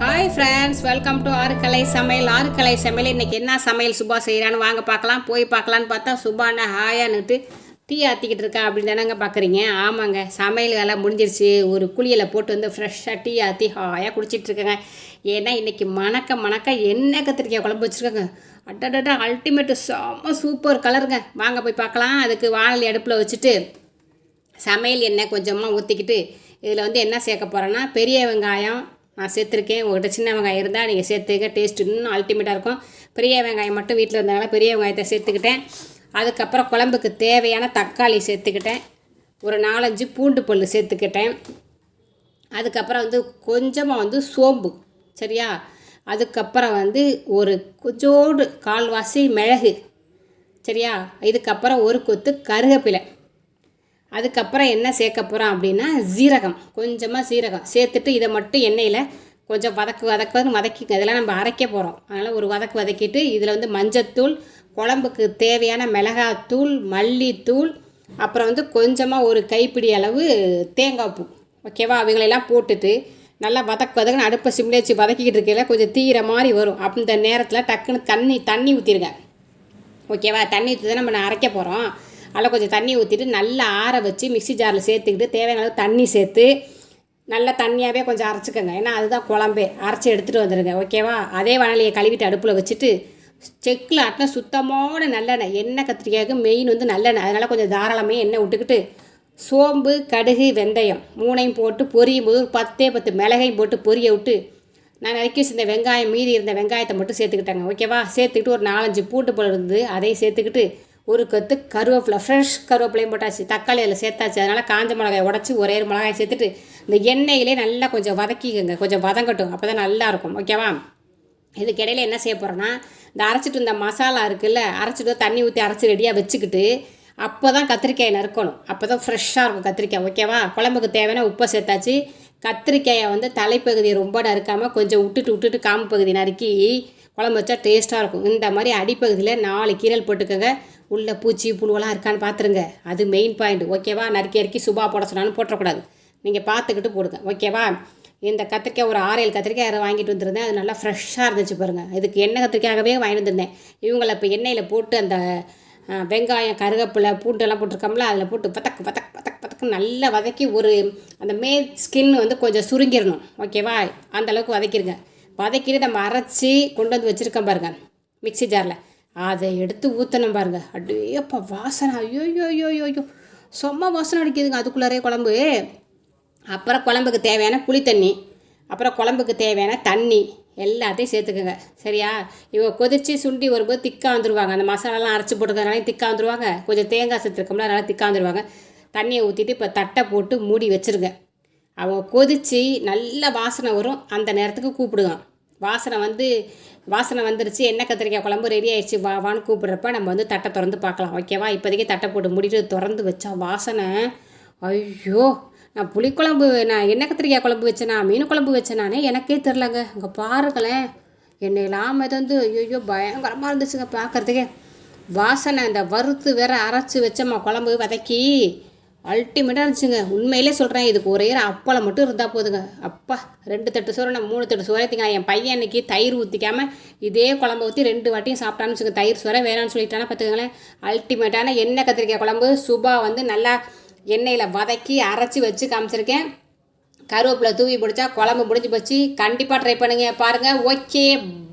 Hi friends welcome to ஆறுக்கலை சமையல். ஆறுக்கலை சமையல் இன்றைக்கி என்ன சமையல் சுபா செய்கிறான்னு வாங்க பார்க்கலாம். போய் பார்க்கலான்னு பார்த்தா சுபான்னு ஹாயான்னுட்டு டீ ஆற்றிக்கிட்டு இருக்கா அப்படின்னு தானேங்க பார்க்குறீங்க. ஆமாங்க சமையல் வேலை முடிஞ்சிருச்சு. ஒரு குழியில் போட்டு வந்து ஃப்ரெஷ்ஷாக டீ ஆற்றி ஹாயாக குடிச்சிட்டு இருக்கேங்க. ஏன்னா இன்றைக்கி மணக்க மணக்க என்ன கத்திரிக்காய் குழம்பு வச்சுருக்கேங்க. அட்டடா அல்டிமேட்டு செம்ம சூப்பர் கலருங்க வாங்க போய் பார்க்கலாம். அதுக்கு வானல் அடுப்பில் வச்சுட்டு சமையல் எண்ணெய் கொஞ்சமாக ஊற்றிக்கிட்டு இதில் வந்து என்ன சேர்க்க போகிறேன்னா பெரிய வெங்காயம் நான் சேர்த்துருக்கேன். உங்கள்கிட்ட சின்ன வெங்காயம் இருந்தால் நீங்கள் சேர்த்துக்க. டேஸ்ட் இன்னும் அல்டிமேட்டாக இருக்கும். பெரிய வெங்காயம் மட்டும் வீட்டில் இருந்தனால பெரிய வெங்காயத்தை சேர்த்துக்கிட்டேன். அதுக்கப்புறம் குழம்புக்கு தேவையான தக்காளி சேர்த்துக்கிட்டேன். ஒரு நாலஞ்சு பூண்டு பல் சேர்த்துக்கிட்டேன். அதுக்கப்புறம் வந்து கொஞ்சமாக வந்து சோம்பு சரியா? அதுக்கப்புறம் வந்து ஒரு கொஞ்சோடு கால்வாசி மிளகு சரியா? இதுக்கப்புறம் ஒரு கொத்து கருவேப்பிலை அதுக்கப்புறம் என்ன சேர்க்க போகிறோம் அப்படின்னா சீரகம். கொஞ்சமாக சீரகம். சேர்த்துட்டு இதை மட்டும் எண்ணெயில் கொஞ்சம் வதக்கு வதக்கு வதக்கிங்க இதெல்லாம் நம்ம அரைக்க போகிறோம் அதனால் ஒரு வதக்கு வதக்கிட்டு இதில் வந்து மஞ்சத்தூள் குழம்புக்கு தேவையான மிளகாத்தூள் மல்லித்தூள் அப்புறம் வந்து கொஞ்சமாக ஒரு கைப்பிடி அளவு தேங்காய் பூ. ஓகேவா? அவங்களெல்லாம் போட்டுட்டு நல்லா வதக்கு வதக்குன்னு அடுப்பை சிம்லே வச்சு வதக்கிக்கிட்டு இருக்கையில கொஞ்சம் தீர மாதிரி வரும். அப்போ இந்த நேரத்தில் டக்குன்னு தண்ணி தண்ணி ஊற்றிருங்க ஓகேவா? தண்ணி ஊற்றி தான் நம்ம அரைக்க போகிறோம் அதில் கொஞ்சம் தண்ணி ஊற்றிட்டு நல்லா ஆற வச்சு மிக்ஸி ஜாரில் சேர்த்துக்கிட்டு தேவையான அளவு தண்ணி சேர்த்து நல்லா தண்ணியாகவே கொஞ்சம் அரைச்சிக்கோங்க. ஏன்னா அதுதான் குழம்பே. அரைச்சி எடுத்துகிட்டு வந்துடுங்க ஓகேவா அதே வானலியை கழுவிட்டு அடுப்பில் வச்சுட்டு செக்கில் ஆட்டின சுத்தமான நல்லெண்ணெய். எண்ணெய் கத்திரிக்காய்க்கு மெயின் வந்து நல்லெண்ணெய். அதனால் கொஞ்சம் தாராளமே எண்ணெய் விட்டுக்கிட்டு சோம்பு கடுகு வெந்தயம் மூணையும் போட்டு பொரியும் போது ஒரு பத்தே பத்து மிளகையும் போட்டு பொரிய விட்டு நான் நறுக்கி வச்சிருந்த வெங்காயம் மீதி இருந்த வெங்காயத்தை மட்டும் சேர்த்துக்கிட்டாங்க. ஓகேவா சேர்த்துக்கிட்டு ஒரு நாலஞ்சு பூண்டு போல இருந்து அதையும் சேர்த்துக்கிட்டு ஒரு கத்து கருவேப்பிலை ஃப்ரெஷ் கருவேப்பிலையும் போட்டாச்சு தக்காளி அதில் சேர்த்தாச்சு. அதனால் காஞ்ச மிளகாய் உடச்சி ஒரே ஒரு மிளகாய் சேர்த்துட்டு இந்த எண்ணெயிலே நல்லா கொஞ்சம் வதக்கிக்கோங்க. கொஞ்சம் வதங்கட்டும். அப்போ தான் நல்லாயிருக்கும் ஓகேவா இதுக்கு இடையில என்ன செய்ய போகிறோன்னா இந்த அரைச்சிட்டு இந்த மசாலா இருக்குல்ல அரைச்சிட்டு தண்ணி ஊற்றி அரைச்சி ரெடியாக வச்சுக்கிட்டு அப்போ தான் கத்திரிக்காயை நறுக்கணும். அப்போ தான் ஃப்ரெஷ்ஷாக இருக்கும் கத்திரிக்காய். ஓகேவா குழம்புக்கு தேவையான உப்பை சேர்த்தாச்சு. கத்திரிக்காயை வந்து தலைப்பகுதியை ரொம்ப நறுக்காமல் கொஞ்சம் விட்டுட்டு விட்டுட்டு காம்பு பகுதி நறுக்கி குழம்பு வச்சா டேஸ்ட்டாக இருக்கும். இந்த மாதிரி அடிப்பகுதியில் நாலு கீரல் போட்டுக்கோங்க. உள்ள பூச்சி புழுவெல்லாம் இருக்கான்னு பார்த்துருங்க. அது மெயின் பாயிண்ட் ஓகேவா நறுக்கி இறக்கி சுபா போட சொன்னாலும் போட்டக்கூடாது. நீங்கள் பார்த்துக்கிட்டு போடுங்க. ஓகேவா இந்த கத்திரிக்காய் ஒரு ஆறு ஏழு கத்திரிக்காய் அதை வாங்கிட்டு வந்திருந்தேன். அது நல்லா ஃப்ரெஷ்ஷாக இருந்துச்சு பாருங்கள் இதுக்கு எண்ணெய் கத்திரிக்காயாகவே வாங்கிட்டு வந்திருந்தேன். இவங்களை இப்போ எண்ணெயில் போட்டு அந்த வெங்காயம் கருவேப்பிலை பூண்டெல்லாம் போட்டிருக்கோம்ல அதில் போட்டு பத்தக்கு பதக்கு பத்தக் பத்தக்கு நல்லா வதக்கி ஒரு அந்த மேல் ஸ்கின் வந்து கொஞ்சம் சுருங்கிடணும். ஓகேவா அந்தளவுக்கு வதக்கிடுங்க வதக்கிட்டு நம்ம அரைச்சி கொண்டு வந்து வச்சுருக்கோம் பாருங்க. மிக்சி ஜாரில் அதை எடுத்து ஊற்றணும் பாருங்க. அப்படியேப்பா வாசனை. ஐயோ ஐயோ ஐயோ ஐயோ செம்ம வாசனை அடிக்குதுங்க அதுக்குள்ளாரே குழம்பு. அப்புறம் குழம்புக்கு தேவையான புளி தண்ணி. அப்புறம் குழம்புக்கு தேவையான தண்ணி. எல்லாத்தையும் சேர்த்துக்கோங்க. சரியா? இவங்க கொதித்து சுண்டி வரும்போது திக்காக வந்துடுவாங்க அந்த மசாலாலாம் அரைச்சி போட்டுக்கிறதுனால திக்காக வந்துடுவாங்க கொஞ்சம் தேங்காய் சேர்த்துருக்கோம்ல அதனால் திக்காக வந்துடுவாங்க தண்ணியை ஊற்றிட்டு இப்போ தட்டை போட்டு மூடி வச்சுருங்க. அவங்க கொதித்து நல்ல வாசனை வரும். அந்த நேரத்துக்கு கூப்பிடுவான் வாசனை வந்து வாசனை வந்துருச்சு எண்ணெய் கத்திரிக்காய் குழம்பு ரெடி ஆயிடுச்சு வா வான்னு கூப்பிட்றப்ப நம்ம வந்து தட்டை திறந்து பார்க்கலாம் ஓகேவா இப்போதைக்கு தட்டை போட்டு முடிட்டு திறந்து வச்சா வாசனை. ஐயோ நான் புளிக்குழம்பு நான் எண்ணெய் கத்திரிக்காய் குழம்பு வச்சேனா மீன் குழம்பு வச்சேனானே எனக்கே தெரிலங்க அங்கே பாருங்களேன் எண்ணெயெல்லாம் வந்து ஐயோ பயங்கரமாக இருந்துச்சுங்க பார்க்குறதுக்கே. வாசனை இந்த வறுத்து வேற அரைச்சி வச்சம்மா குழம்பு வதக்கி. அல்டிமேட்டாக இருந்துச்சுங்க. உண்மையிலே சொல்கிறேன் இதுக்கு ஒரே அப்பளம் மட்டும் இருந்தால் போதுங்க. அப்பா ரெண்டு தட்டு சோறு நான் மூணு தட்டு சோறே திங்க. என் பையன் அன்னைக்கு தயிர் ஊற்றிக்காமல் இதே குழம்பு ஊற்றி ரெண்டு வாட்டியும் சாப்பிட்டான்னு வச்சுங்க தயிர் சோறை வேணாம்னு சொல்லிட்டானா பார்த்துக்கங்களேன் அல்டிமேட்டான எண்ணெய் கத்திரிக்காய் குழம்பு சுபா வந்து நல்லா எண்ணெயில் வதக்கி அரைச்சி வச்சு காமிச்சிருக்கேன். கருவேப்பிலை தூவி பிடிச்சா குழம்பு முடிஞ்சு போச்சு. கண்டிப்பாக ட்ரை பண்ணுங்க. பாருங்கள் ஓகே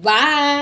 பாய்